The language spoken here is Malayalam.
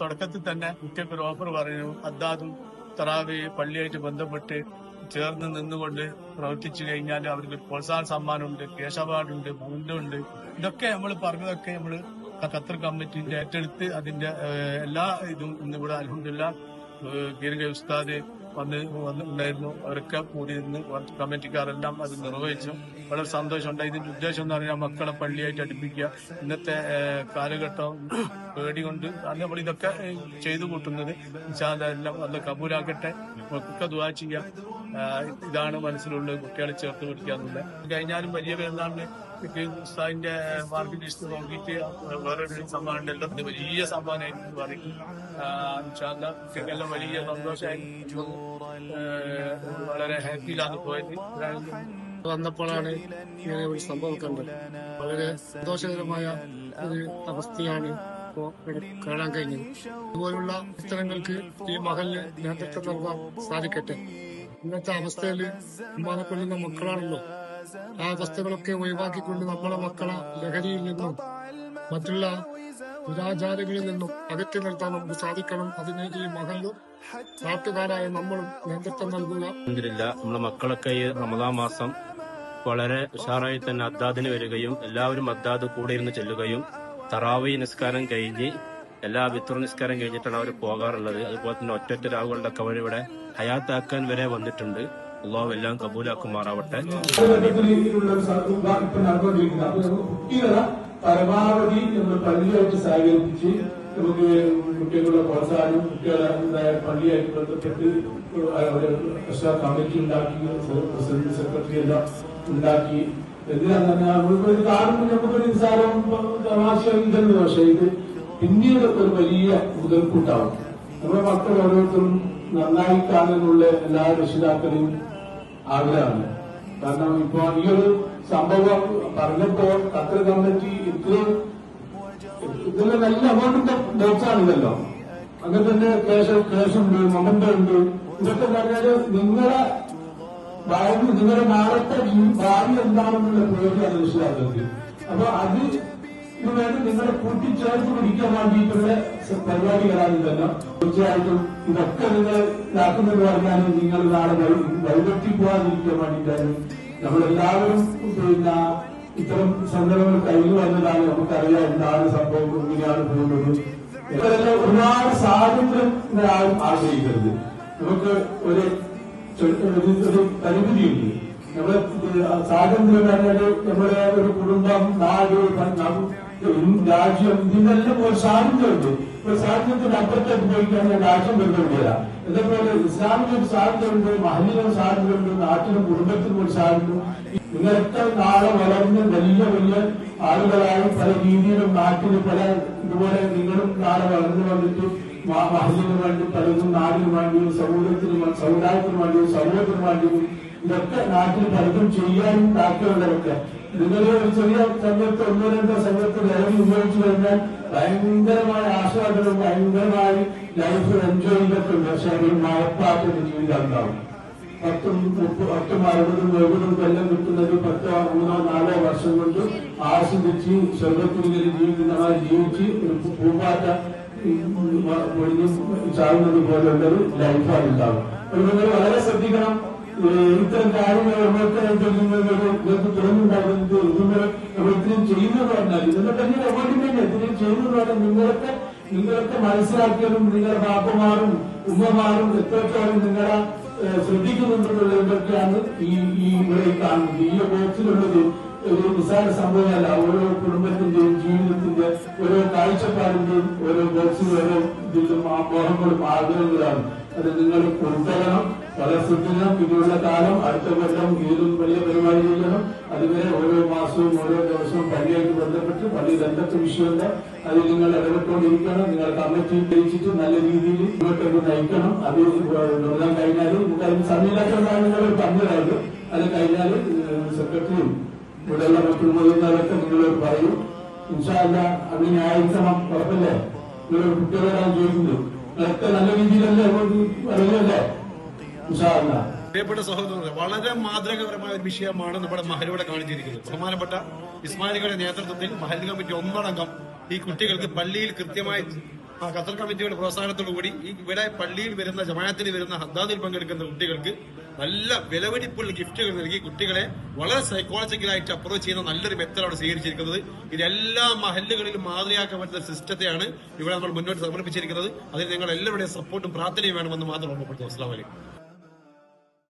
തുടക്കത്തിൽ തന്നെ കുട്ടികൾക്ക് ഒരു ഓഫർ പറഞ്ഞു അദ്ദാദും തറാവി പള്ളിയായിട്ട് ബന്ധപ്പെട്ട് ചേർന്ന് നിന്നുകൊണ്ട് പ്രവർത്തിച്ചു കഴിഞ്ഞാൽ അവർക്ക് പ്രോത്സാഹന സമ്മാനമുണ്ട് കേശ അവാർഡുണ്ട് ഉണ്ട് ഇതൊക്കെ നമ്മൾ പറഞ്ഞതൊക്കെ നമ്മൾ ഖത്തർ കമ്മിറ്റിന്റെ ഏറ്റെടുത്ത് അതിന്റെ എല്ലാ ഇതും ഇന്നിവിടെ അലഹമില്ല ഗീർഗ ഉസ്താദ് വന്ന് വന്നിട്ടുണ്ടായിരുന്നു. അവരൊക്കെ കൂടി നിന്ന് കമ്മിറ്റിക്കാരെല്ലാം അത് നിർവഹിച്ചു. വളരെ സന്തോഷമുണ്ടായി ഇതിന്റെ ഉദ്ദേശം എന്ന് പറഞ്ഞാൽ മക്കളെ പള്ളിയായിട്ട് അടുപ്പിക്കുക. ഇന്നത്തെ കാലഘട്ടം പേടി കൊണ്ട് നമ്മൾ ഇതൊക്കെ ചെയ്തു കൂട്ടുന്നത്. എല്ലാം അത് കബൂലാക്കട്ടെ. ഒക്കെ ദുവാ ചെയ്യാം. ആഹ്, ഇതാണ് മനസ്സിലുള്ളത്. കുട്ടികളെ ചേർത്ത് പിടിക്കുക എന്നുള്ളത് കഴിഞ്ഞാലും വലിയ പെരുന്നാളിന് ഉസ്താദിന്റെ മാർക്ക് ലിസ്റ്റ് നോക്കിയിട്ട് വേറൊരു സമ്മാനം ഉണ്ടല്ലോ വലിയ സമ്മാനമായിരുന്നു പറയും. എല്ലാം വലിയ സന്തോഷമായിരുന്നു ആഹ്, വളരെ ഹാപ്പിയിലാണ് പോയത്. വന്നപ്പോഴാണ് ഇങ്ങനെ ഒരു സംഭവം കണ്ടത്. വളരെ സന്തോഷകരമായ ഒരു അവസ്ഥയാണ് ഇപ്പോ കാണാൻ കഴിഞ്ഞത്. ഇതുപോലുള്ള ചിത്രങ്ങൾക്ക് ഈ മകളിന് നേതൃത്വം നൽകാൻ സാധിക്കട്ടെ? ഇന്നത്തെ അവസ്ഥയിൽ ഉമ്മാനെ കൊല്ലുന്ന മക്കളാണല്ലോ. ആ അവസ്ഥകളൊക്കെ ഒഴിവാക്കിക്കൊണ്ട് നമ്മളെ മക്കളെ ലഹരിയിൽ നിന്നും മറ്റുള്ള ദുരാചാരങ്ങളിൽ നിന്നും അകറ്റി നിർത്താൻ നമുക്ക് സാധിക്കണം. അതിന് ഈ മകളും നാട്ടുകാരായ നമ്മളും നേതൃത്വം നൽകുക. നമ്മളെ മക്കളൊക്കെ ഈ റമദാൻ മാസം വളരെ ഉഷാറായി തന്നെ അദ്ദാദിന് വരികയും എല്ലാവരും അദ്ദാദ് കൂടെ ഇരുന്ന് ചെല്ലുകയും തറാവി നിസ്കാരം കഴിഞ്ഞ് എല്ലാ വിത്ര നിസ്കാരം കഴിഞ്ഞിട്ടാണ് അവർ പോകാറുള്ളത് അതുപോലെ തന്നെ ഒറ്റൊറ്റ രാവുകളുടെ ഒക്കെ അവരിവിടെ ഹയാത്താക്കാൻ വരെ വന്നിട്ടുണ്ട് അള്ളാഹു എല്ലാം കബൂലാക്കുമാറാവട്ടെ പരമാവധി നമ്മൾ പള്ളിയായിട്ട് സഹകരിപ്പിച്ച് നമുക്ക് കുട്ടികളുടെ പ്രോത്സാഹനം കുട്ടികളെ എന്തായ പള്ളിയായിട്ട് ബന്ധപ്പെട്ട് കമ്മിറ്റി ഉണ്ടാക്കി പ്രസിഡന്റ് സെക്രട്ടറി എല്ലാം ഉണ്ടാക്കി എന്തിനാന്ന് പറഞ്ഞാൽ നമ്മളിപ്പോ കാണുമ്പോൾ നമുക്കൊരു നിസ്സാരം തമാശ ഉണ്ടെന്ന് പക്ഷേ ഇത് പിന്നീട് ഒരു വലിയ മുതൽക്കൂട്ടാവും നമ്മുടെ മക്കൾ ഓരോരുത്തരും നന്നായി കാണാനുള്ള എല്ലാ രക്ഷിതാക്കളെയും ആഗ്രഹമാണ്. കാരണം ഇപ്പൊ ഈ സംഭവം പറഞ്ഞപ്പോ ഖത്തർ കമ്മിറ്റി ഇത്രയും ഇതിന് നല്ല അമൗണ്ടിന്റെ ബോക്സാണിതല്ലോ. അങ്ങനെ തന്നെ കേസ് കേസുണ്ട് മൊമെന്റ് ഉണ്ട് ഇതൊക്കെ പറഞ്ഞാൽ നിങ്ങളെ ഭാവി നിങ്ങളുടെ നാളത്തെ ഭാവി എന്താണെന്നുള്ള പ്രയോജനം മനസ്സിലാക്കുന്നത് അപ്പൊ അത് ഇത് വേണ്ടി നിങ്ങളെ കൂട്ടിച്ചേർത്ത് പിടിക്കാൻ വേണ്ടിയിട്ടുള്ള പരിപാടികളാണ് ഇതെല്ലാം തീർച്ചയായിട്ടും ഇതൊക്കെ നിങ്ങൾ ഇതാക്കുന്നത് പറഞ്ഞാൽ നിങ്ങൾ നാളെ വഴി- പോകാതിരിക്കാൻ വേണ്ടിയിട്ടാണ് നമ്മളെല്ലാവരും പിന്നെ ഇത്തരം സന്ദർഭങ്ങൾ കഴിഞ്ഞു വന്നതാണ് നമുക്കറിയാം എന്താണ് സംഭവം എങ്ങനെയാണ് പോകുന്നത്. ഇവരെല്ലാം ഒരുപാട് സ്വാതന്ത്ര്യം ഒരാളും ആഗ്രഹിക്കരുത്. നമുക്ക് ഒരു ഒരു പരിമിതിയുണ്ട്. നമ്മുടെ സ്വാതന്ത്ര്യം പറഞ്ഞാൽ നമ്മുടെ ഒരു കുടുംബം നാട് രാജ്യം ഇതെല്ലാം ഒരു സ്വാതന്ത്ര്യമുണ്ട് ഒരു സ്വാതന്ത്ര്യത്തിന്റെ അപ്പുറത്തേക്ക് പോയി കഴിഞ്ഞാൽ രാജ്യം വരുന്നില്ല ഇതേപോലെ ഇസ്ലാമിന് ഒരു സ്വാതന്ത്ര്യമുണ്ട് മഹലിനും സ്വാതന്ത്ര്യമുണ്ട് നാട്ടിലും കുടുംബത്തിനും ഒരു സ്വാതന്ത്ര്യം നിങ്ങളൊക്കെ നാളെ വളർന്ന് വലിയ വലിയ ആളുകളായി പല രീതിയിലും നാട്ടിൽ പല ഇതുപോലെ നിങ്ങളും നാളെ വളർന്നു വന്നിട്ട് മഹലിന് വേണ്ടി പലതും നാടിന് വേണ്ടിയും സമൂഹത്തിന് സമുദായത്തിന് വേണ്ടിയും സമൂഹത്തിന് വേണ്ടിയും ഇതൊക്കെ നാട്ടിൽ പലതും ചെയ്യാനും താല്പര്യമുള്ളവർക്ക് നിങ്ങൾ ഒരു ചെറിയ സമയത്ത് ഒന്നോ രണ്ടോ സമയത്ത് ലഹരി ഉപയോഗിച്ചു കഴിഞ്ഞാൽ ഭയങ്കരമായ ആസ്വാദനവും ഭയങ്കരമായി ലൈഫ് എൻജോയ് ചെയ്തിട്ടുണ്ട്. പക്ഷെ ഒരു മയപ്പാറ്റൊരു ജീവിതം ഉണ്ടാവും. പത്തും പത്തും അറുപതും എഴുപതും കൊല്ലം കിട്ടുന്നത് പത്തോ മൂന്നോ നാലോ വർഷം കൊണ്ട് ആസ്വദിച്ച് സ്വർഗത്തിൽ ജീവിക്കുന്നവർ ജീവിച്ച് ഒരു പൂമ്പാറ്റ ഒഴിഞ്ഞ് ചാവുന്നത് പോലെയുള്ളൊരു ലൈഫാണ് ഉണ്ടാവും അപ്പോൾ വളരെ ശ്രദ്ധിക്കണം. ഇത്തരം കാര്യങ്ങൾ ഓരോരുത്തരായിട്ട് തുറന്നുണ്ടാകുന്നത് ഇത്രയും ചെയ്യുന്നത് പറഞ്ഞാൽ ഇതൊക്കെ തന്നെ തന്നെ ഇത്രയും ചെയ്യുന്നത് പറഞ്ഞാൽ നിങ്ങളൊക്കെ മനസ്സിലാക്കിയതും നിങ്ങളുടെ ബാപ്പമാരും ഉമ്മമാരും എത്രത്തോളം നിങ്ങളെ ശ്രദ്ധിക്കുന്നുണ്ടെന്നുള്ളതൊക്കെയാണ് ഈ ഈ ഇവിടെ കാണുന്നത്? ഈ ബോക്സിലുള്ളത് ഒരു നിസ്സാര സംഭവമല്ല. ഓരോ കുടുംബത്തിന്റെയും ജീവിതത്തിന്റെ ഓരോ കാഴ്ചപ്പാടിന്റെയും ഓരോ ബോക്സിലും ഓരോ ഇതിലും മോഹങ്ങളും ആഗ്രഹങ്ങളാണ്. അത് നിങ്ങൾ ഉൾക്കൊള്ളണം. വളരെ ശ്രദ്ധിക്കണം ഇനിയുള്ള കാലം അടുത്ത കൊല്ലം ഇതിലും വലിയ പരിപാടി ചെയ്യണം. അതുവരെ ഓരോ മാസവും ഓരോ ദിവസവും പള്ളിയായിട്ട് ബന്ധപ്പെട്ട് പള്ളിയിൽ എന്തൊക്കെ വിഷയമുണ്ട്. അതിൽ നിങ്ങൾ ഇടപെട്ടുകൊണ്ടിരിക്കണം. നിങ്ങൾ കമ്മിറ്റി ജയിച്ചിട്ട് നല്ല രീതിയിൽ ഇങ്ങോട്ടേക്ക് നയിക്കണം. അത് നിർത്താൻ കഴിഞ്ഞാലും നമുക്ക് അതിന് സമയമില്ലാത്തതാണ് നിങ്ങൾ പറഞ്ഞത് അത് കഴിഞ്ഞാൽ സെക്രട്ടറിയും ഇവിടെയുള്ള മറ്റു മുതിർന്നവരൊക്കെ നിങ്ങളോട് പറയും. ഇൻഷാല്ല അത് ആയിരിക്കണം ഉറപ്പല്ലേ? നിങ്ങളോട് കുട്ടികളോടാണ് ചോദിക്കുന്നത് അതൊക്കെ നല്ല രീതിയിലല്ലേ ഇൻഷാല്ല പ്രിയപ്പെട്ട സഹോദരങ്ങളെ വളരെ മാതൃകപരമായ ഒരു വിഷയമാണ് നമ്മുടെ മഹലിവിടെ കാണിച്ചിരിക്കുന്നത്. ബഹുമാനപ്പെട്ട ഇസ്മാലികളുടെ നേതൃത്വത്തിൽ മഹൽ കമ്മിറ്റി ഒന്നടങ്കം ഈ കുട്ടികൾക്ക് പള്ളിയിൽ കൃത്യമായി ഖത്തർ കമ്മിറ്റിയുടെ പ്രോത്സാഹനത്തോടുകൂടി ഈ ഇവിടെ പള്ളിയിൽ വരുന്ന ജമാഅത്തിൽ വരുന്ന ഹദ്ദാദിൽ പങ്കെടുക്കുന്ന കുട്ടികൾക്ക് നല്ല വിലപിടിപ്പുള്ള ഗിഫ്റ്റുകൾ നൽകി കുട്ടികളെ വളരെ സൈക്കോളജിക്കലായിട്ട് അപ്രോച്ച് ചെയ്യുന്ന നല്ലൊരു മെത്തഡാണ് സ്വീകരിച്ചിരിക്കുന്നത്. ഇതെല്ലാ മഹല്ലുകളിലും മാതൃകയാക്കാൻ പറ്റുന്ന സിസ്റ്റത്തെയാണ് ഇവിടെ നമ്മൾ മുന്നോട്ട് സമർപ്പിച്ചിരിക്കുന്നത്. അതിന് നിങ്ങൾ എല്ലാവരുടെയും സപ്പോർട്ടും പ്രാർത്ഥനയും വേണമെന്ന് മാത്രം ഓർമ്മപ്പെടുത്തുന്നു. അസ്സാം വലൈക്കും